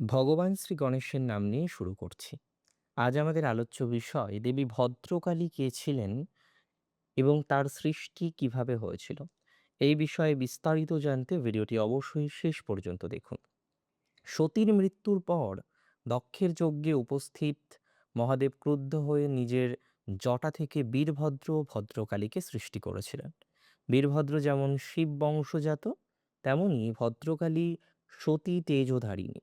ভগবান শ্রী গণেশের নাম নিয়ে শুরু করছি। আজ আমাদের আলোচ্য বিষয়, দেবী ভদ্রকালী কে ছিলেন এবং তার সৃষ্টি কীভাবে হয়েছিল? এই বিষয়ে বিস্তারিত জানতে ভিডিওটি অবশ্যই শেষ পর্যন্ত দেখুন। সতীর মৃত্যুর পর দক্ষের যজ্ঞে উপস্থিত মহাদেব ক্রুদ্ধ হয়ে নিজের জটা থেকে বীরভদ্র ভদ্রকালীকে সৃষ্টি করেছিলেন। বীরভদ্র যেমন শিব বংশজাত তেমনি ভদ্রকালী সতী তেজধারিণী।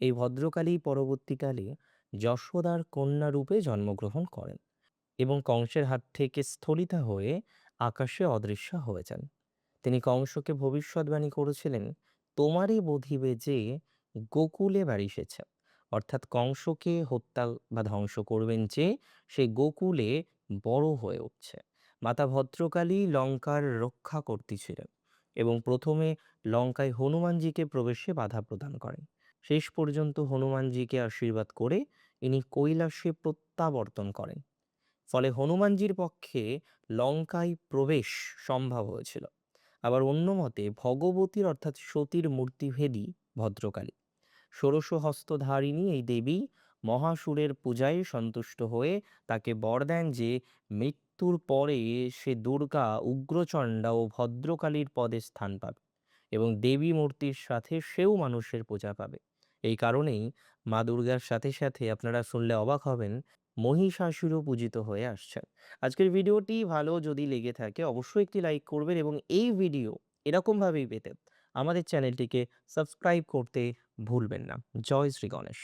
এই ভদ্রকালী পরবর্তীকালে যশোদার কন্যা রূপে জন্মগ্রহণ করেন এবং কংসের হাত থেকে স্থলিতা হয়ে আকাশে অদৃশ্য হয়ে যান। তিনি কংসকে ভবিষ্যৎবাণী করেছিলেন, তোমারই বধিবে যে গোকুলে বাড়িসেছে অর্থাৎ কংসকে হত্যা বা ধ্বংস করবেন যে সে গোকুলে বড় হয়ে উঠছে। মাতা ভদ্রকালী লঙ্কার রক্ষা করতেছিলেন এবং প্রথমে লঙ্কায় হনুমানজিকে প্রবেশে বাধা প্রদান করেন। শেষ পর্যন্ত হনুমানজিকে আশীর্বাদ করে ইনি কৈলাসে প্রত্যাবর্তন করেন। ফলে হনুমানজির পক্ষে লঙ্কায় প্রবেশ সম্ভব হয়েছিল। আবার অন্য মতে ভগবতীর অর্থাৎ সতীর মূর্তিভেদী ভদ্রকালী। ষোড়শ হস্তধারিণী এই দেবী মহাসুরের পূজায় সন্তুষ্ট হয়ে তাকে বর দেন যে মৃত্যুর পরে সে দুর্গা উগ্রচণ্ডা ও ভদ্রকালীর পদে স্থান পাবে এবং দেবী মূর্তির সাথে সেও মানুষের পূজা পাবে। এই কারণেই মা দুর্গার সাথে সাথে আপনারা শুনলে অবাক হবেন মহিষাসুরও পূজিত হয়ে আসছেন। আজকের ভিডিওটি ভালো যদি লেগে থাকে অবশ্যই একটি লাইক করবেন এবং এই ভিডিও এরকমভাবেই পেতে আমাদের চ্যানেলটিকে সাবস্ক্রাইব করতে ভুলবেন না। জয় শ্রী গণেশ।